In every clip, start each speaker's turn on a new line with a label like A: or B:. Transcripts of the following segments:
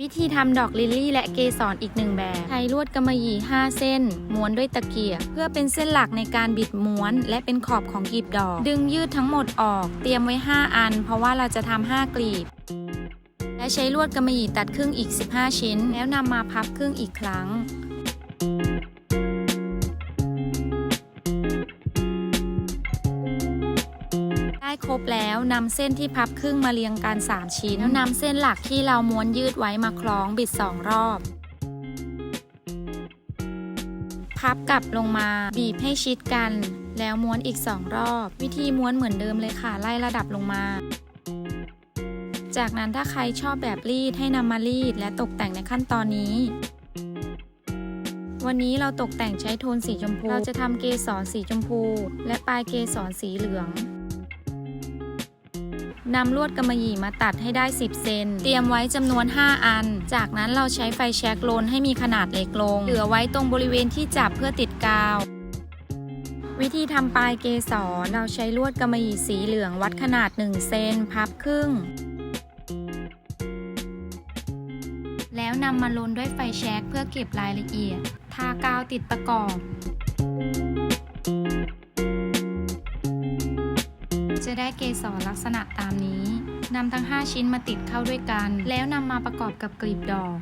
A: วิธีทำดอกลิลลี่และเกสรอีกหนึ่งแบบ ใช้ลวดกำมะหยี่ 5 เส้น ม้วนด้วยตะเกียบ เพื่อเป็นเส้นหลักในการบิดม้วน และเป็นขอบของกลีบดอก ดึงยืดทั้งหมดออก เตรียมไว้ 5 อัน เพราะว่าเราจะทำ5กลีบ และใช้ลวดกำมะหยี่ตัดครึ่งอีก 15 ชิ้น แล้วนำมาพับครึ่งอีกครั้ง ครบแล้วนำเส้นที่พับครึ่งมาเรียงกัน 3 ชิ้น แล้วนำเส้นหลักที่เราม้วนยืดไว้มาคล้องบิด 2 รอบ พับกลับลงมาบีบให้ชิดกัน แล้วม้วนอีก 2 รอบ วิธีม้วนเหมือนเดิมเลยค่ะ ไล่ระดับลงมา จากนั้นถ้าใครชอบแบบรีดให้นำมารีดและตกแต่งในขั้นตอนนี้วันนี้เราตกแต่งใช้โทนสีชมพู เราจะทำเกสรสีชมพู และปลายเกสรสีเหลือง นำลวดกำมะหยี่มาตัดให้ได้ 10 เซน เตรียมไว้จำนวน 5 อัน จากนั้นเราใช้ไฟแช็กโลนให้มีขนาดเล็กลง เหลือไว้ตรงบริเวณที่จับเพื่อติดกาว วิธีทำปลายเกสร เราใช้ลวดกำมะหยี่สีเหลืองวัดขนาด 1 เซน พับครึ่ง แล้วนำมาลนด้วยไฟแช็กเพื่อเก็บรายละเอียด ทากาวติดประกอบ จะได้เกสรลักษณะตามนี้นำทั้ง 5 ชิ้นมาติดเข้าด้วยกัน แล้วนำมาประกอบกับกลีบดอก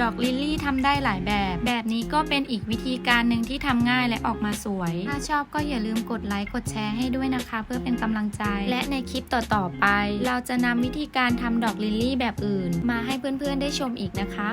A: ดอกลิลลี่ทำได้หลายแบบ แบบนี้ก็เป็นอีกวิธีการหนึ่งที่ทำง่ายและออกมาสวย ถ้าชอบก็อย่าลืมกดไลค์กดแชร์ให้ด้วยนะคะ เพื่อเป็นกำลังใจ และในคลิปต่อๆไป เราจะนำวิธีการทำดอกลิลลี่แบบอื่น มาให้เพื่อนๆได้ชมอีกนะคะ